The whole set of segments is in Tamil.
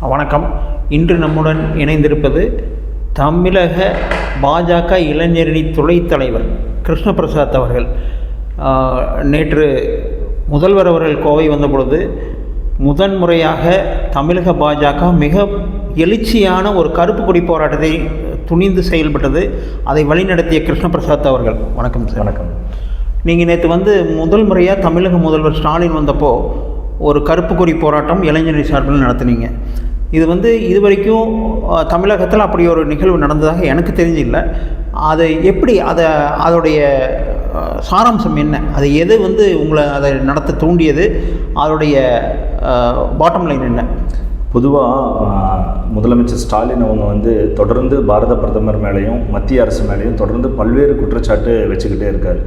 வணக்கம். இன்று நம்முடன் இணைந்திருப்பது தமிழக பாஜக இளைஞரணி துணைத் தலைவர் கிருஷ்ணபிரசாத் அவர்கள். நேற்று முதல்வர் அவர்கள் கோவை வந்த பொழுது முதன்முறையாக தமிழக பாஜக மிக எழுச்சியான ஒரு கருப்பு கொடி போராட்டத்தை துணிந்து செயல்பட்டது. அதை வழிநடத்திய கிருஷ்ணபிரசாத் அவர்கள். வணக்கம் சார். வணக்கம். நீங்கள் நேற்று வந்து முதல் முறையாக தமிழக முதல்வர் ஸ்டாலின் வந்தப்போ ஒரு கருப்பு கொடி போராட்டம் இளைஞரணி சார்பில் நடத்துனீங்க. இது வந்து இது வரைக்கும் தமிழகத்தில் அப்படி ஒரு நிகழ்வு நடந்ததாக எனக்கு தெரிஞ்சில்லை. அது எப்படி அதை அதோடைய சாராம்சம் என்ன? அது எது வந்து உங்களை அதை நடத்த தூண்டியது? அதோடைய பாட்டம் லைன் என்ன? பொதுவாக முதலமைச்சர் ஸ்டாலின் அவங்க வந்து தொடர்ந்து பாரத பிரதமர் மேலேயும் மத்திய அரசு மேலேயும் தொடர்ந்து பல்வேறு குற்றச்சாட்டு வச்சுக்கிட்டே இருக்கார்.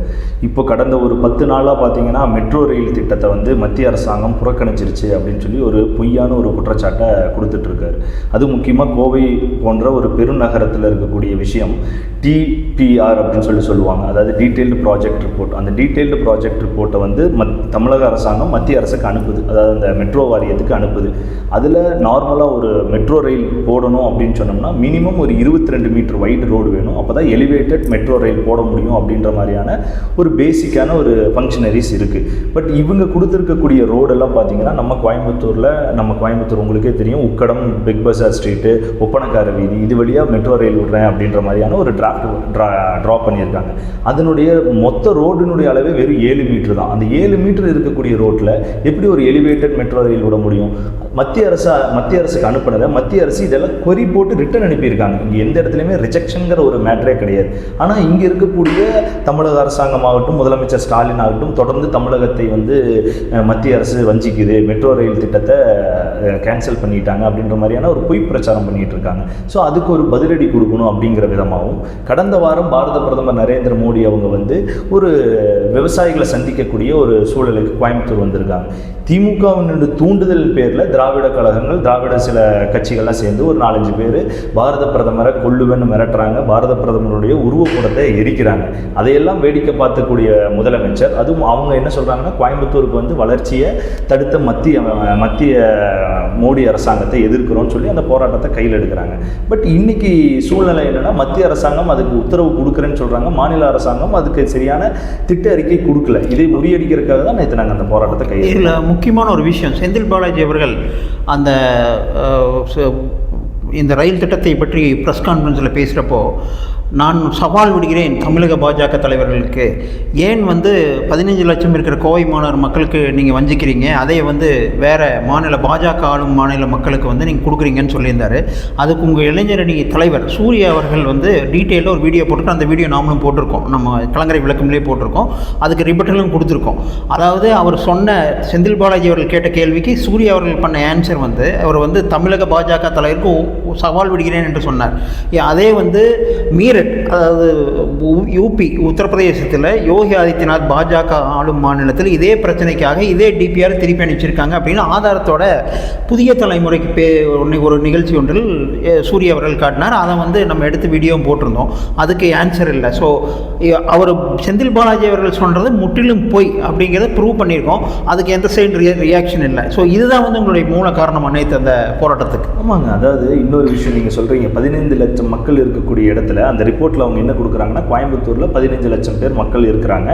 இப்போ கடந்த ஒரு பத்து நாளாக பார்த்தீங்கன்னா மெட்ரோ ரயில் திட்டத்தை வந்து மத்திய அரசாங்கம் புறக்கணிச்சிருச்சு அப்படின்னு சொல்லி ஒரு பொய்யான ஒரு குற்றச்சாட்டை கொடுத்துட்ருக்காரு. அது முக்கியமாக கோவை போன்ற ஒரு பெருநகரத்தில் இருக்கக்கூடிய விஷயம் டிபிஆர் அப்படின்னு சொல்லி சொல்லுவாங்க. அதாவது டீட்டெயில்டு ப்ராஜெக்ட் ரிப்போர்ட். அந்த டீட்டெயில்டு ப்ராஜெக்ட் ரிப்போர்ட்டை வந்து மத் தமிழக அரசாங்கம் மத்திய அரசுக்கு அனுப்புது. அதாவது அந்த மெட்ரோ வாரியத்துக்கு அனுப்புது. அதில் நார்மலாக ஒரு மெட்ரோ ரயில் போடணும் அப்படின்னு சொன்னோம்னா மினிமம் ஒரு இருபத்தி ரெண்டு மீட்டர் வைடு ரோடு வேணும். அப்போ தான் எலிவேட்டட் மெட்ரோ ரயில் போட முடியும் அப்படின்ற மாதிரியான ஒரு பேசிக்கான ஒரு ஃபங்க்ஷனரிஸ் இருக்குது பட் இவங்க கொடுத்துருக்கக்கூடிய ரோடெல்லாம் பார்த்தீங்கன்னா நம்ம கோயம்புத்தூரில் நம்ம கோயம்புத்தூர் உங்களுக்கே தெரியும். Ukkadam big bazaar street Oppanakara வீதி இது வழியாக மெட்ரோ ரயில் விடுறேன் அப்படின்ற மாதிரியான ஒரு டிராஃப்ட் ட்ரா ட்ரா பண்ணியிருக்காங்க. அதனுடைய மொத்த ரோடினுடைய அளவே வெறும் ஏழு மீட்டர் தான். அந்த ஏழு மீட்டர் இருக்கக்கூடிய ரோட்டில் எப்படி ஒரு எலிவேட்டட் மெட்ரோ ரயில் விட முடியும்? மத்திய அரசு மத்திய அரசுக்கு அனுப்புனதை மத்திய அரசு இதெல்லாம் கொரி போட்டு ரிட்டர்ன் அனுப்பியிருக்காங்க. இங்கே எந்த இடத்துலையுமே ரிஜெக்ஷனுங்கிற ஒரு மேட்டரே கிடையாது. ஆனால் இங்கே இருக்கக்கூடிய தமிழக அரசாங்கமாகட்டும் முதலமைச்சர் ஸ்டாலின் ஆகட்டும் தொடர்ந்து தமிழகத்தை வந்து மத்திய அரசு வஞ்சிக்குது. மெட்ரோ ரயில் திட்டத்தை கேன்சல் பண்ணிட்டாங்க அப்படின்ற மாதிரியான ஒரு பொய் பிரச்சாரம் பண்ணிகிட்டு இருக்காங்க. ஸோ அதுக்கு ஒரு பதிலடி கொடுக்கணும் அப்படிங்கிற விதமாகவும் கடந்த வாரம் பாரத பிரதமர் நரேந்திர மோடி அவங்க வந்து ஒரு விவசாயிகளை சந்திக்கக்கூடிய ஒரு சூழலுக்கு கோயம்புத்தூர் வந்திருக்காங்க. திமுகவினுடைய தூண்டுதல் பேரில் திராவிட கழகம் தொண்டர்கள் திராவிட சில கட்சிகள்லாம் சேர்ந்து ஒரு நாலஞ்சு பேர் பாரத பிரதமரை கொல்லுவேன்னு மிரட்டுறாங்க. பாரத பிரதமருடைய உருவப்படத்தை எரிக்கிறாங்க. அதையெல்லாம் வேடிக்கை பார்த்துக்கூடிய முதலமைச்சர். அதுவும் அவங்க என்ன சொல்கிறாங்கன்னா கோயம்புத்தூருக்கு வந்து வளர்ச்சியை தடுத்த மத்திய மத்திய மோடி அரசாங்கத்தை எதிர்க்கிறோம்னு சொல்லி அந்த போராட்டத்தை கையில் எடுக்கிறாங்க. பட் இன்னைக்கு சூழ்நிலை என்னன்னா மத்திய அரசாங்கம் அதுக்கு உத்தரவு கொடுக்குறேன்னு சொல்கிறாங்க மாநில அரசாங்கம் அதுக்கு சரியான திட்ட அறிக்கை கொடுக்கல. இதை முறியடிக்கிறதுக்காக தான் நேற்று நாங்கள் அந்த போராட்டத்தை கையில் இதில் முக்கியமான ஒரு விஷயம். செந்தில் பாலாஜி அவர்கள் அந்த இந்த ரயில் திட்டத்தை பற்றி ப்ரெஸ் கான்ஃபரன்ஸில் பேசுகிறப்போ நான் சவால் விடுகிறேன் தமிழக பாஜக தலைவர்களுக்கு. ஏன் வந்து பதினஞ்சு லட்சம் இருக்கிற கோவை மாநகர் மக்களுக்கு நீங்கள் வஞ்சிக்கிறீங்க? அதை வந்து வேறு மாநில பாஜக ஆளும் மாநில மக்களுக்கு வந்து நீங்கள் கொடுக்குறீங்கன்னு சொல்லியிருந்தார். அதுக்கு உங்கள் இளைஞரணி தலைவர் சூர்யா அவர்கள் வந்து டீட்டெயிலாக ஒரு வீடியோ போட்டுட்டு அந்த வீடியோ நாமளும் போட்டிருக்கோம். நம்ம கலங்கரை விளக்கம்லேயே போட்டிருக்கோம். அதுக்கு ரிப்பட்டலும் கொடுத்துருக்கோம். அதாவது அவர் சொன்ன செந்தில் பாலாஜி அவர்கள் கேட்ட கேள்விக்கு சூர்யா அவர்கள் பண்ண ஆன்சர் வந்து அவர் வந்து தமிழக பாஜக தலைவருக்கு சவால் விடுகிறேன் என்று சொன்னார். அதே வந்து மீரட் அதாவது யூபி உத்தரப்பிரதேசத்தில் யோகி ஆதித்யநாத் பாஜக ஆளும் மாநிலத்தில் இதே பிரச்சனைக்காக இதே டிபிஆர் திருப்பி அனுப்பிச்சிருக்காங்க அப்படின்னு ஆதாரத்தோட புதிய தலைமுறைக்கு பே ஒரு நிகழ்ச்சி ஒன்றில் சூரிய சூர்யா அவர்கள் காட்டினார். அதை வந்து நம்ம எடுத்து வீடியோவும் போட்டிருந்தோம். அதுக்கு ஆன்சர் இல்லை. ஸோ அவர் செந்தில் பாலாஜி அவர்கள் சொல்கிறது முற்றிலும் பொய் அப்படிங்கிறத ப்ரூவ் பண்ணியிருக்கோம். அதுக்கு எந்த சைடு ரியாக்ஷன் இல்லை. ஸோ இதுதான் வந்து உங்களுடைய மூல காரணம் அனைத்து அந்த போராட்டத்துக்கு. ஆமாங்க. அதாவது இன்னொரு விஷயம் நீங்கள் சொல்கிறீங்க பதினைந்து லட்சம் மக்கள் இருக்கக்கூடிய இடத்துல அந்த ரிப்போர்ட்டில் அவங்க என்ன கொடுக்குறாங்கன்னா கோயம்புத்தூரில் பதினஞ்சு லட்சம் பேர் மக்கள் இருக்கிறாங்க.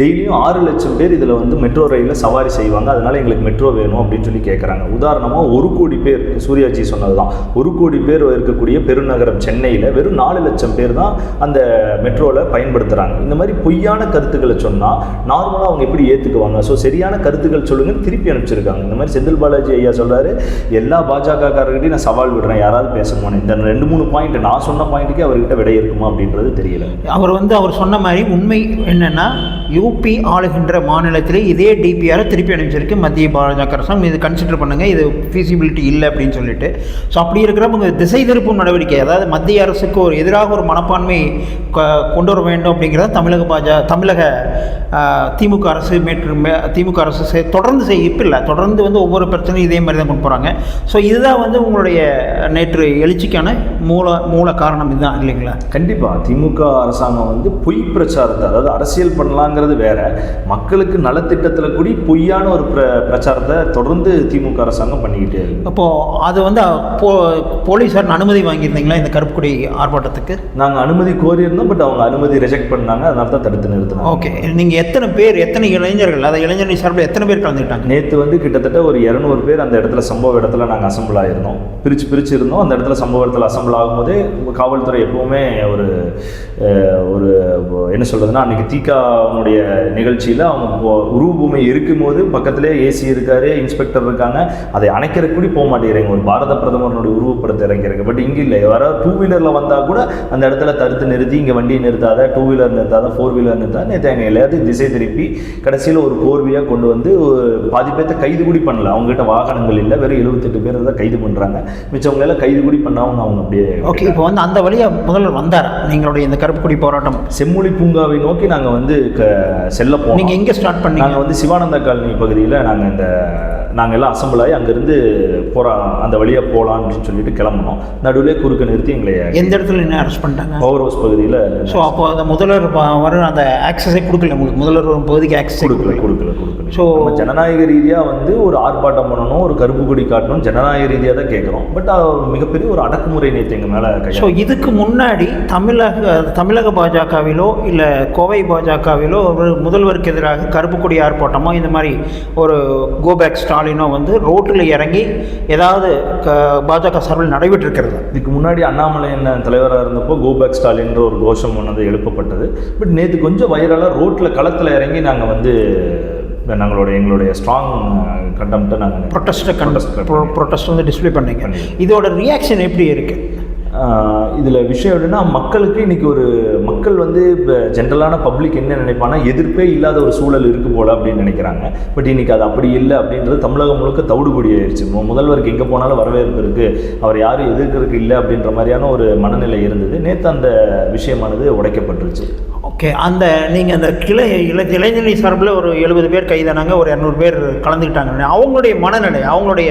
டெய்லியும் ஆறு லட்சம் பேர் இதில் வந்து மெட்ரோ ரயிலில் சவாரி செய்வாங்க. அதனால் எங்களுக்கு மெட்ரோ வேணும் அப்படின்னு சொல்லி கேட்குறாங்க உதாரணமாக ஒரு கோடி பேர் சூர்யாஜி சொன்னது தான் ஒரு கோடி பேர் இருக்கக்கூடிய பெருநகரம் சென்னையில் வெறும் நாலு லட்சம் பேர் தான் அந்த மெட்ரோவில் பயன்படுத்துகிறாங்க இந்த மாதிரி பொய்யான கருத்துக்களை சொன்னால் நார்மலாக அவங்க எப்படி ஏற்றுக்குவாங்க ஸோ சரியான கருத்துக்கள் சொல்லுங்கன்னு திருப்பி அனுப்பிச்சிருக்காங்க. இந்த மாதிரி செந்தில் பாலாஜி ஐயா சொல்கிறாரு எல்லா பாஜகக்காரர்கிட்டையும் நான் சவால் விடுறேன். யாராவது பேசணுமான்னு இந்த ரெண்டு மூணு பாயிண்ட் நான் சொன்ன பாயிண்ட்டுக்கே அவர்கிட்ட விடை இருக்குமா அப்படின்றது தெரியல. அவர் வந்து அவர் சொன்ன மாதிரி உண்மை என்னென்னா யூபி ஆளுகின்ற மாநிலத்திலே இதே டிபிஆரை திருப்பி அனுப்பிச்சிருக்கு. மத்திய பாஜக அரசாங்கம். இது கன்சிடர் பண்ணுங்க. இது ஃபீசிபிலிட்டி இல்லை அப்படின்னு சொல்லிட்டு. ஸோ அப்படி இருக்கிறவங்க திசை திருப்பும் நடவடிக்கை அதாவது மத்திய அரசுக்கு ஒரு எதிராக ஒரு மனப்பான்மை கொண்டு வர வேண்டும் அப்படிங்கிறத தமிழக பாஜக தமிழக திமுக அரசு மேற்று மே- திமுக அரசு தொடர்ந்து செய் இப்போ இல்லை தொடர்ந்து வந்து ஒவ்வொரு பிரச்சனையும் இதே மாதிரி தான் கொண்டு போகிறாங்க ஸோ இதுதான் வந்து உங்களுடைய நேற்று எழுச்சிக்கான மூல மூல காரணம் இதுதான் இல்லைங்களா? கண்டிப்பாக திமுக அரசாங்கம் வந்து பொய் பிரச்சாரத்தை அதாவது அரசியல் பண்ணலாங்கிறது வேற. மக்களுக்கு நலத்திட்டத்தில் கூடி பொய்யான ஒரு பிர பிரச்சாரத்தை தொடர்ந்து திமுக அரசாங்கம் பண்ணிக்கிட்டே இருக்கு. அப்போது அது வந்து போ போலீஸார் அனுமதி வாங்கியிருந்தீங்களா இந்த கருப்புக்குடி ஆர்ப்பாட்டத்துக்கு? நாங்கள் அனுமதி கோரியிருந்தோம் பட் அவங்க அனுமதி ரிஜெக்ட் பண்ணாங்க அதனால தான் தடுத்து நிறுத்தினாங்க. ஓகே நீங்கள் எத்தனை பேர் எத்தனை இளைஞர்கள் அதை இளைஞரணி சார்பில் எத்தனை பேர் கலந்துக்கிட்டாங்க? நேற்று வந்து கிட்டத்தட்ட ஒரு இரநூறு பேர் அந்த இடத்துல சம்பவ இடத்துல நாங்கள் அசம்பிள் ஆகிருந்தோம் பிரித்து பிரித்து இருந்தோம். அந்த இடத்துல சம்பவ இடத்துல அசம்பிள் ஆகும்போதே காவல்துறை எப்போவுமே ஒரு ஒரு என்ன சொல்கிறதுனா அன்றைக்கி தீகாவுடைய நிகழ்ச்சியில் அவங்க உருவபூமி இருக்கும்போது பக்கத்திலே ஏசி இருக்காரு இன்ஸ்பெக்டர் இருக்காங்க. அதை அணைக்கிற கூட போக மாட்டேங்கிறாங்க. ஒரு பாரத பிரதமருடைய உருவப்படத்தை இறங்கிறாங்க பட் இங்கே இல்லை. வர டூ வீலரில் வந்தால் கூட அந்த இடத்துல தடுத்து நிறுத்தி இங்கே வண்டியை நிறுத்தாத டூ வீலர் நிறுத்தாத ஃபோர் வீலர் நிறுத்தாத நேற்று எங்கள் எல்லாத்தையும் திசை திருப்பி கடைசியில் ஒரு கோர்வையாக கொண்டு வந்து ஒரு பாதி பேர்த்த கைது கூடி பண்ணல. அவங்ககிட்ட வாகனங்கள் இல்லை. வெறும் எழுபத்தெட்டு பேர் தான் கைது பண்ணுறாங்க மிச்சவங்க எல்லாம் கைது கூடி பண்ணாமல் அவங்க அப்படியே ஓகே இப்போ வந்து அந்த வழியாக முதல்வர் வந்தார். நீங்களுடைய இந்த கருப்புக்குடி போராட்டம். செம்மொழி பூங்காவை நோக்கி நாங்கள் வந்து க செல்ல போனோம். நீங்கள் எங்கே ஸ்டார்ட் பண்ணீங்க? நாங்கள் வந்து சிவானந்த காலனி பகுதியில் நாங்கள் இந்த நாங்கள் எல்லாம் அசம்பிள் ஆகி அங்கேருந்து போகிறா அந்த வழியாக போகலாம் அப்படின்னு சொல்லிட்டு கிளம்புனோம். நடுவில் குறுக்க நிறுத்தி எங்களை எந்த இடத்துல என்ன அரெஸ்ட் பண்ணிட்டாங்க? பவர் ஹவுஸ் பகுதியில் ஸோ அப்போ அந்த முதல்வர் வர அந்த ஆக்சஸை கொடுக்கல உங்களுக்கு? முதல்வர் வரும் பகுதிக்கு ஆக்சஸை கொடுக்கல கொடுக்கல. கொடுக்கல நம்ம ஜனநாயக ரீதியாக வந்து ஒரு ஆர்ப்பாட்டம் பண்ணணும் ஒரு கருப்பு கொடி காட்டணும் ஜனநாயக ரீதியாக தான் கேட்குறோம் பட் மிகப்பெரிய ஒரு அடக்குமுறை நேற்று எங்கள் மேலே ஸோ இதுக்கு முன்னாடி தமிழக தமிழக பாஜகவிலோ இல்லை கோவை பாஜகவிலோ ஒரு முதல்வருக்கு எதிராக கருப்பு கொடி ஆர்ப்பாட்டமோ இந்த மாதிரி ஒரு கோபேக் ஸ்டாலினோ வந்து ரோட்டில் இறங்கி ஏதாவது க பாஜக சார்பில் நடைபெற்றிருக்கிறது. இதுக்கு முன்னாடி அண்ணாமலை என்ன தலைவராக இருந்தப்போ கோபேக் ஸ்டாலின்ற ஒரு கோஷம் ஒன்று எழுப்பப்பட்டது. பட் நேற்று கொஞ்சம் வைரலாக ரோட்டில் களத்தில் இறங்கி நாங்கள் வந்து நாங்களோட எங்களுடைய ஸ்ட்ராங் கண்டம்ட்டை நாங்கள் ப்ரொட்டஸ்ட்டை Protest கண்டு ப்ரொட்டஸ்ட் வந்து டிஸ்ப்ளே பண்ணீங்க. பண்ணி. இதோட ரியாக்ஷன் எப்படி இருக்குது இதில் விஷயம் என்னென்னா மக்களுக்கு இன்றைக்கி ஒரு மக்கள் வந்து இப்போ ஜென்ரலான பப்ளிக் என்ன நினைப்பானா எதிர்ப்பே இல்லாத ஒரு சூழல் இருக்குது போல அப்படின்னு நினைக்கிறாங்க. பட் இன்னைக்கு அது அப்படி இல்லை அப்படின்றது தமிழகம் முழுக்க தவிடுபடி ஆயிடுச்சு. முதல்வருக்கு எங்கே போனாலும் வரவேற்பு இருக்குது அவர் யாரும் எதிர்க்கிறதுக்கு இல்லை அப்படின்ற மாதிரியான ஒரு மனநிலை இருந்தது. நேற்று அந்த விஷயமானது உடைக்கப்பட்டுருச்சு. ஓகே அந்த நீங்கள் அந்த கிளை இளை இளைஞரணி சார்பில் ஒரு எழுபது பேர் கைதானாங்க ஒரு இரநூறு பேர் கலந்துக்கிட்டாங்க. அவங்களுடைய மனநிலை அவங்களுடைய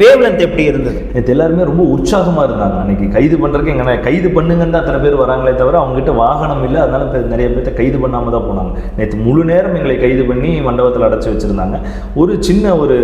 வேவ்லென்த் எப்படி இருந்தது? நேற்று எல்லாருமே ரொம்ப உற்சாகமாக இருந்தாங்க அன்றைக்கி கைது பண்ணுறதுக்கு எங்கன்னா கைது பண்ணுங்கன்னு தான் அத்தனை பேர் வராங்களே தவிர அவங்ககிட்ட வாகனம் இல்லை அதனால நிறைய பேர்த்த கைது பண்ணாமல் தான் போனாங்க. நேற்று முழு நேரம் எங்களை கைது பண்ணி மண்டபத்தில் அடைச்சி வச்சுருந்தாங்க. ஒரு சின்ன ஒரு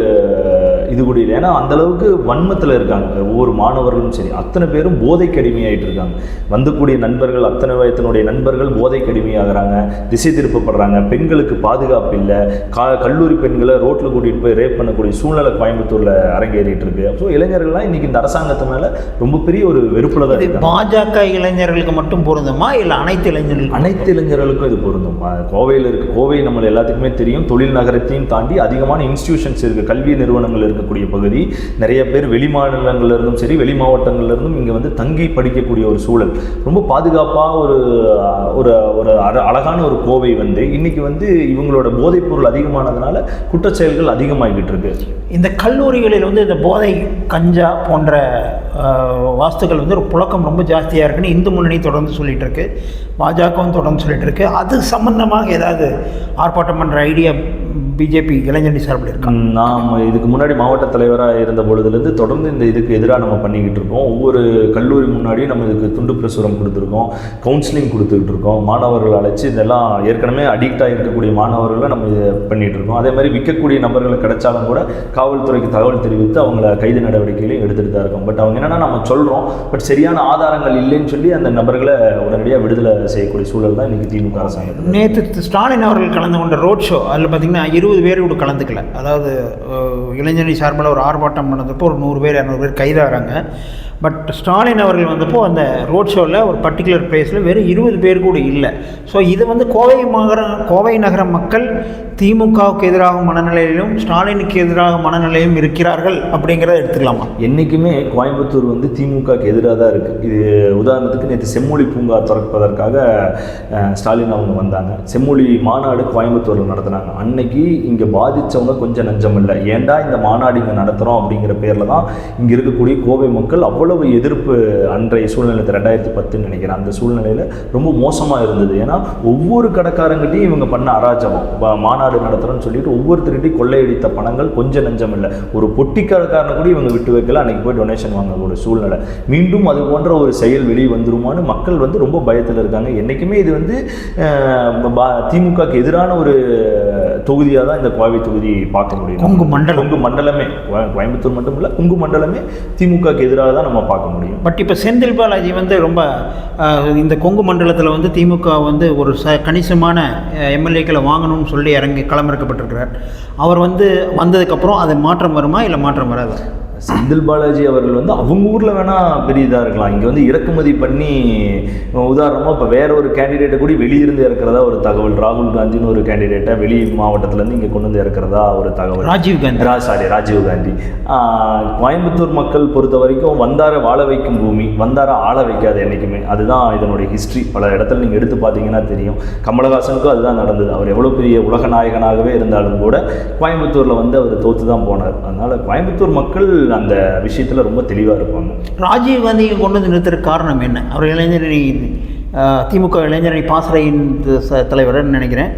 இது கூட இல்லை. ஏன்னா அந்த அளவுக்கு வன்மத்தில் இருக்காங்க. ஒவ்வொரு மாணவர்களும் சரி. அத்தனை பேரும் போதைக்கு அடிமையாயிட்டு இருக்காங்க. வந்தக்கூடிய நண்பர்கள் அத்தனை வயத்தினுடைய நண்பர்கள் போதைக்கு அடிமையாகிறாங்க. திசை திருப்பப்படுறாங்க. பெண்களுக்கு பாதுகாப்பு இல்லை. கா கல்லூரி பெண்களை ரோட்டில் கூட்டிகிட்டு போய் ரேப் பண்ணக்கூடிய சூழ்நிலை கோயம்புத்தூரில் அரங்கேறிட்டு இருக்கு. ஸோ இளைஞர்கள்லாம் இன்னைக்கு இந்த அரசாங்கத்து மேலே ரொம்ப பெரிய ஒரு வெறுப்புல தான் பாஜக இளைஞர்களுக்கு மட்டும் பொருந்துமா? இல்லை அனைத்து இளைஞர்களுக்கும் அனைத்து இளைஞர்களுக்கும் இது பொருந்தும்? கோவையில் இருக்கு. கோவை நம்ம எல்லாத்துக்குமே தெரியும். தொழில் நகரத்தையும் தாண்டி அதிகமான இன்ஸ்டிடியூஷன்ஸ் இருக்கு. கல்வி நிறுவனங்கள் இருக்கக்கூடிய பகுதி. நிறைய பேர் வெளி மாநிலங்களிலிருந்தும் சரி வெளி மாவட்டங்கள்ல இருந்தும் இங்கே வந்து தங்கி படிக்கக்கூடிய ஒரு சூழல். ரொம்ப பாதுகாப்பாக ஒரு ஒரு ஒரு அழகான ஒரு கோவை வந்து இன்னைக்கு வந்து இவங்களோட போதைப்பொருள் அதிகமானதுனால குற்றச்செயல்கள் அதிகமாகிட்டு இருக்கு. இந்த கல்லூரிகளில் வந்து இந்த போதை கஞ்சா போன்ற வாஸ்துக்கள் வந்து ஒரு புழக்கம் ரொம்ப ஜாஸ்தியாக இருக்குன்னு இந்து முன்னணி தொடர்ந்து சொல்லிட்டு இருக்கு. பாஜகவும் தொடர்ந்து சொல்லிட்டு இருக்கு. அது சம்பந்தமாக ஏதாவது ஆர்ப்பாட்டம் பண்ணுற ஐடியா பிஜேபி இளைஞரணி சார்பில் இருக்கா? ம், நாம் இதுக்கு முன்னாடி மாவட்ட தலைவராக இருந்த பொழுதுலேருந்து தொடர்ந்து இந்த இதுக்கு எதிராக நம்ம பண்ணிக்கிட்டு இருக்கோம். ஒவ்வொரு கல்லூரி முன்னாடியும் நம்ம இதுக்கு துண்டு பிரசுரம் கொடுத்துருக்கோம். கவுன்சிலிங் கொடுத்துக்கிட்டு இருக்கோம். மாணவர்கள் அழைச்சி இதெல்லாம் ஏற்கனவே அடிக்ட் ஆகிருக்கக்கூடிய மாணவர்களை நம்ம இதை பண்ணிகிட்டு இருக்கோம். அதே மாதிரி விற்கக்கூடிய நபர்கள் கிடைச்சாலும் கூட காவல்துறைக்கு தகவல் தெரிவித்து அவங்கள கைது நடவடிக்கைகளையும் எடுத்துகிட்டு தான் இருக்கோம். பட் அவங்க என்னென்னா நம்ம சொல்கிறோம் பட் சரியான ஆதாரங்கள் இல்லைன்னு சொல்லி அந்த நபர்களை உடனடியாக விடுதலை செய்யக்கூடிய சூழல் தான் இன்றைக்கி திமுக அரசாங்கத்தில் நேற்று ஸ்டாலின் அவர்கள் கலந்து கொண்ட ரோட் ஷோ அதில் பார்த்தீங்கன்னா இருபது பேர் கூட கலந்துக்கல. அதாவது அஹ், இளைஞரணி சார்பில் ஒரு ஆர்ப்பாட்டம் நடந்தப்போ ஒரு நூறு பேர் இரநூறு பேர் கைதாகிறாங்க. பட் ஸ்டாலின் அவர்கள் வந்தப்போ அந்த ரோட் ஷோவில் ஒரு பர்டிகுலர் பிளேஸில் வெறும் இருபது பேர் கூட இல்லை. ஸோ இது வந்து கோவை நகர கோவை நகர மக்கள் திமுகவுக்கு எதிராக மனநிலையிலும் ஸ்டாலினுக்கு எதிராக மனநிலையும் இருக்கிறார்கள் அப்படிங்கிறத எடுத்துக்கலாமா? என்றைக்குமே கோயம்புத்தூர் வந்து திமுகவுக்கு எதிராக தான் இருக்குது இது உதாரணத்துக்கு நேற்று செம்மொழி பூங்கா திறப்பதற்காக ஸ்டாலின் அவங்க வந்தாங்க. செம்மொழி மாநாடு கோயம்புத்தூரில் நடத்துனாங்க. அன்னைக்கு இங்கே பாதித்தவங்க கொஞ்சம் நஞ்சம் இல்லை. ஏன்டா இந்த மாநாடு இங்கே நடத்துகிறோம் அப்படிங்கிற பேரில் தான் இங்கே இருக்கக்கூடிய கோவை மக்கள் அவ்வளவு எதிர்ப்பு அன்றைய சூழ்நிலை ரெண்டாயிரத்தி பத்துன்னு நினைக்கிறேன். அந்த சூழ்நிலையில் ரொம்ப மோசமாக இருந்தது. ஏன்னா ஒவ்வொரு கடைக்காரங்கிட்டையும் இவங்க பண்ண அராஜகம். மாநாடு நடத்துகிறோம்னு நடத்துகிறோன்னு சொல்லிட்டு ஒவ்வொருத்தருகிட்டையும் கொள்ளையடித்த பணங்கள் கொஞ்சம் நஞ்சம் இல்லை. ஒரு பொட்டிக்காரக்காரனை கூட இவங்க விட்டு வைக்கல. அன்றைக்கி போய் டொனேஷன் வாங்க ஒரு சூழ்நிலை. மீண்டும் அது போன்ற ஒரு செயல் வெளியே வந்துருமான்னு மக்கள் வந்து ரொம்ப பயத்தில் இருக்காங்க. என்றைக்குமே இது வந்து பா- திமுகக்கு எதிரான ஒரு தொகுதியாக தான் இந்த கோவை தொகுதி பார்க்க முடியும். கொங்கு மண்டலம். கொங்கு மண்டலமே. கோய- கோயம்புத்தூர் மட்டும் இல்லை கொங்கு மண்டலமே திமுகக்கு எதிராக தான் நம்ம பார்க்க முடியும். பட் இப்போ செந்தில் பாலாஜி வந்து ரொம்ப இந்த கொங்கு மண்டலத்தில் வந்து திமுக வந்து ஒரு ச கணிசமான எம்எல்ஏக்களை வாங்கணும்னு சொல்லி இறங்கி களமிறக்கப்பட்டிருக்கிறார். அவர் வந்து வந்ததுக்கப்புறம் அது மாற்றம் வருமா இல்லை மாற்றம் வராது? செந்தில் பாலாஜி அவர்கள் வந்து அவங்க ஊரில் வேணால் பெரிய இதாக இருக்கலாம். இங்கே வந்து இறக்குமதி பண்ணி உதாரணமாக இப்போ வேற ஒரு கேண்டிடேட்டை கூட வெளியிருந்து இறக்குறதா ஒரு தகவல். ராகுல் காந்தின்னு ஒரு கேண்டிடேட்டை வெளி மாவட்டத்துலேருந்து இங்கே கொண்டு வந்து இறக்குறதா ஒரு தகவல். ராஜீவ் காந்தி. ரா சாரி ராஜீவ் காந்தி. கோயம்புத்தூர் மக்கள் பொறுத்த வரைக்கும் வந்தார வாழ வைக்கும் பூமி வந்தார ஆள வைக்காது என்றைக்குமே அதுதான் இதனுடைய ஹிஸ்ட்ரி பல இடத்துல நீங்கள் எடுத்து பார்த்தீங்கன்னா தெரியும். கமலஹாசனுக்கும் அதுதான் நடந்தது. அவர் எவ்வளோ பெரிய உலக நாயகனாகவே இருந்தாலும் கூட கோயம்புத்தூரில் வந்து அவர் தோத்து தான் போனார். அதனால் கோயம்புத்தூர் மக்கள் அந்த விஷயத்தில் ரொம்ப தெளிவாக இருப்பாங்க. ராஜீவ் காந்தியை கொண்டு வந்து நிறுத்துறதுக்கு காரணம் என்ன? அவர் இளைஞரணி திமுக இளைஞரணி பாசறையின் ச- தலைவர்னு நினைக்கிறேன்.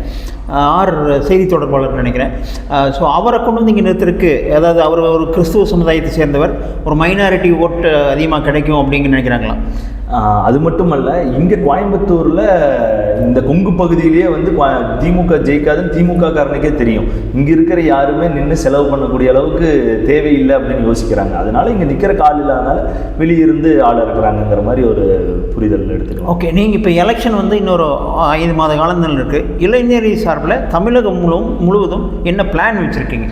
ஆர் செய்தி தொடர்பாளர் நினைக்கிறேன். ஸோ அவரை கொண்டு வந்து இங்கே நிறுத்திருக்கு அதாவது அவர் ஒரு கிறிஸ்துவ சமுதாயத்தை சேர்ந்தவர் ஒரு மைனாரிட்டி ஓட்டு அதிகமாக கிடைக்கும் அப்படிங்க நினைக்கிறாங்களா அது மட்டுமல்ல இங்கே கோயம்புத்தூரில் இந்த கொங்கு பகுதியிலேயே வந்து கோ- திமுக ஜெயிக்காதுன்னு திமுக காரனுக்கே தெரியும். இங்கே இருக்கிற யாருமே நின்று செலவு பண்ணக்கூடிய அளவுக்கு தேவையில்லை அப்படின்னு யோசிக்கிறாங்க. அதனால இங்கே நிற்கிற கால் இல்லாதனால வெளியிருந்து ஆள் இருக்கிறாங்கிற மாதிரி ஒரு புரிதல் எடுத்துக்கலாம். ஓகே நீங்கள் இப்போ எலெக்ஷன் வந்து இன்னொரு ஐந்து மாத காலங்கள் இருக்குது இளைஞரி சார்பில் தமிழகம் முழுவதும் முழுவதும் என்ன பிளான் வச்சுருக்கீங்க?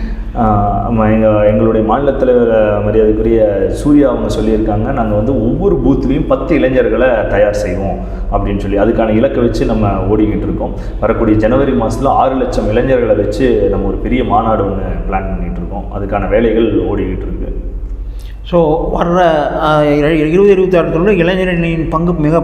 எங்கள் எங்களுடைய மாநில தலைவர் மரியாதைக்குரிய சூர்யா அவங்க சொல்லியிருக்காங்க. நாங்கள் வந்து ஒவ்வொரு பூத்துலேயும் பத்து இளைஞர்களை தயார் செய்வோம் அப்படின்னு சொல்லி அதுக்கான இலக்கை வச்சு நம்ம ஓடிக்கிட்டு இருக்கோம். வரக்கூடிய ஜனவரி மாதத்தில் ஆறு லட்சம் இளைஞர்களை வச்சு நம்ம ஒரு பெரிய மாநாடு ஒன்று பிளான் பண்ணிகிட்டு இருக்கோம். அதுக்கான வேலைகள் ஓடிக்கிட்டு இருக்கு. ஸோ வர்ற இருபது இருபத்தாறு இளைஞர்களின் பங்கு மிக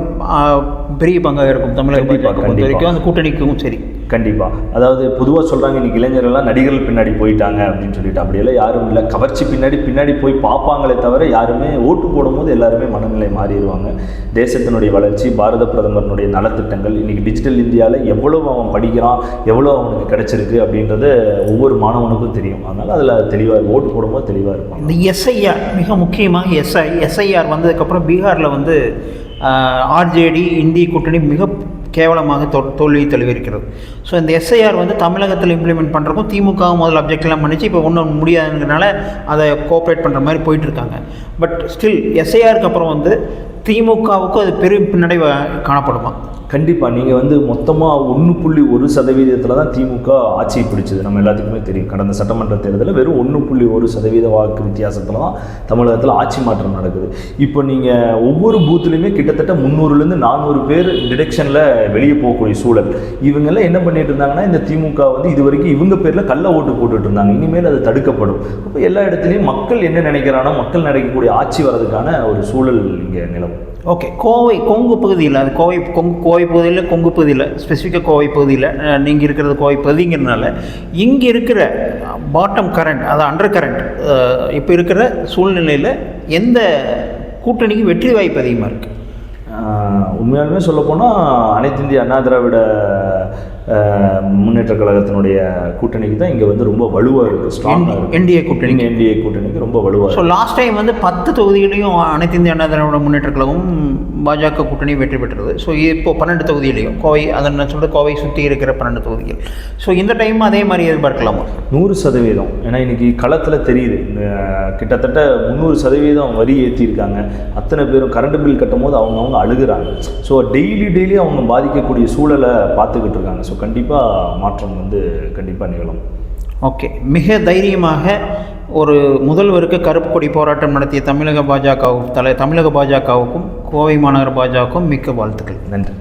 பெரிய பங்காக இருக்கும். தமிழக கண்டிப்பா, பாஜக பொறுத்த. வரைக்கும் அந்த கூட்டணிக்கும் சரி. கண்டிப்பாக அதாவது பொதுவாக சொல்கிறாங்க இன்னைக்கு இளைஞர்கள்லாம் நடிகர்கள் பின்னாடி போயிட்டாங்க அப்படின்னு சொல்லிட்டு. அப்படியெல்லாம் யாரும் இல்லை. கவர்ச்சி பின்னாடி பின்னாடி போய் பார்ப்பாங்களே தவிர யாருமே ஓட்டு போடும்போது எல்லாருமே மனநிலை மாறிடுவாங்க. தேசத்தினுடைய வளர்ச்சி பாரத பிரதமரனுடைய நலத்திட்டங்கள் இன்றைக்கி டிஜிட்டல் இந்தியாவில் எவ்வளோ அவன் படிக்கிறான் எவ்வளோ அவனுக்கு கிடைச்சிருக்கு அப்படின்றது ஒவ்வொரு மாணவனுக்கும் தெரியும். அதனால் அதில் தெளிவாக ஓட்டு போடும்போது தெளிவாக இருக்கும் இந்த எஸ்ஐஆர் மிக முக்கியமாக எஸ்ஐ எஸ்ஐஆர் வந்ததுக்கப்புறம் பீகாரில் வந்து ஆர்ஜேடி இந்திய கூட்டணி மிக கேவலமாக தோ தோல்வியை தழுவிருக்கிறது ஸோ இந்த எஸ்ஐஆர் வந்து தமிழகத்தில் இம்ப்ளிமெண்ட் பண்ணுறக்கும் திமுக முதல்ல அப்ஜெக்ட்லாம் பண்ணிச்சு. இப்போ ஒன்றும் முடியாதுங்கிறனால அதை கோஆப்ரேட் பண்ணுற மாதிரி போயிட்டுருக்காங்க பட் ஸ்டில் எஸ்ஐஆருக்கு அப்புறம் வந்து திமுகவுக்கு அது பெரும் பின்னடைவு காணப்படுமா? கண்டிப்பாக நீங்கள் வந்து மொத்தமாக ஒன்று புள்ளி ஒரு சதவீதத்தில் தான் திமுக ஆட்சியை பிடிச்சது. நம்ம எல்லாத்துக்குமே தெரியும். கடந்த சட்டமன்ற தேர்தலில் வெறும் ஒன்று புள்ளி ஒரு சதவீத வாக்கு வித்தியாசத்தில் தான் தமிழகத்தில் ஆட்சி மாற்றம் நடக்குது. இப்போ நீங்கள் ஒவ்வொரு பூத்துலையுமே கிட்டத்தட்ட முந்நூறுலேருந்து நானூறு பேர் டிடெக்ஷனில் வெளியே போகக்கூடிய சூழல். இவங்கெல்லாம் என்ன பண்ணிட்டு இருந்தாங்கன்னா இந்த திமுக வந்து இது வரைக்கும் இவங்க பேரில் கள்ள ஓட்டு போட்டுட்டு இருந்தாங்க. இனிமேல் அது தடுக்கப்படும். அப்போ எல்லா இடத்துலையும் மக்கள் என்ன நினைக்கிறானோ மக்கள் நினைக்கக்கூடிய ஆட்சி வர்றதுக்கான ஒரு சூழல் இங்கே நிலவும் ஓகே கோவை கொங்கு பகுதியில் அது கோவை கொங்கு கோவை பகுதியில் கொங்கு பகுதியில் ஸ்பெசிஃபிக்காக கோவை பகுதியில் நீங்கள் இருக்கிறது கோவை பகுதிங்கிறதுனால இங்கே இருக்கிற பாட்டம் கரண்ட் அது அண்டர் கரண்ட் இப்போ இருக்கிற சூழ்நிலையில் எந்த கூட்டணிக்கு வெற்றி வாய்ப்பு அதிகமாக இருக்குது உண்மையாலுமே சொல்லப்போனால் அனைத்து இந்திய அண்ணா திராவிட முன்னேற்ற கழகத்தினுடைய கூட்டணிக்கு தான் இங்கே வந்து ரொம்ப வலுவாக இருக்குது ஸ்ட்ராங்காக இருக்குது என்டிஏ கூட்டணி என்டிஏ கூட்டணிக்கு ரொம்ப வலுவாக ஸோ லாஸ்ட் டைம் வந்து பத்து தொகுதிகளையும் அனைத்து இந்திய அண்ணா திராவிட முன்னேற்ற கழகம் பாஜக கூட்டணி வெற்றி பெற்றது. ஸோ இப்போ பன்னெண்டு தொகுதியிலையும் கோவை அதை நான் சொல்கிற கோவை சுற்றி இருக்கிற பன்னெண்டு தொகுதிகள். ஸோ இந்த டைம் அதே மாதிரி எதிர்பார்க்கலாமா? நூறு சதவீதம். ஏன்னா இன்னைக்கு களத்தில் தெரியுது. கிட்டத்தட்ட முந்நூறு சதவீதம் வரி ஏற்றிருக்காங்க அத்தனை பேரும் கரண்ட் பில் கட்டும் போது அவங்கவுங்க அழுகுறாங்க. ஸோ டெய்லி டெய்லி அவங்க பாதிக்கக்கூடிய சூழலை பார்த்துக்கிட்டு இருக்காங்க. ஸோ கண்டிப்பாக மாற்றம் வந்து கண்டிப்பாக நிகழும். ஓகே மிக தைரியமாக ஒரு முதல்வருக்கு கருப்பு கொடி போராட்டம் நடத்திய தமிழக பாஜகவுக்கும் தலை தமிழக பாஜகவுக்கும் கோவை மாநகர பாஜகவுக்கும் மிக்க வாழ்த்துக்கள். நன்றி.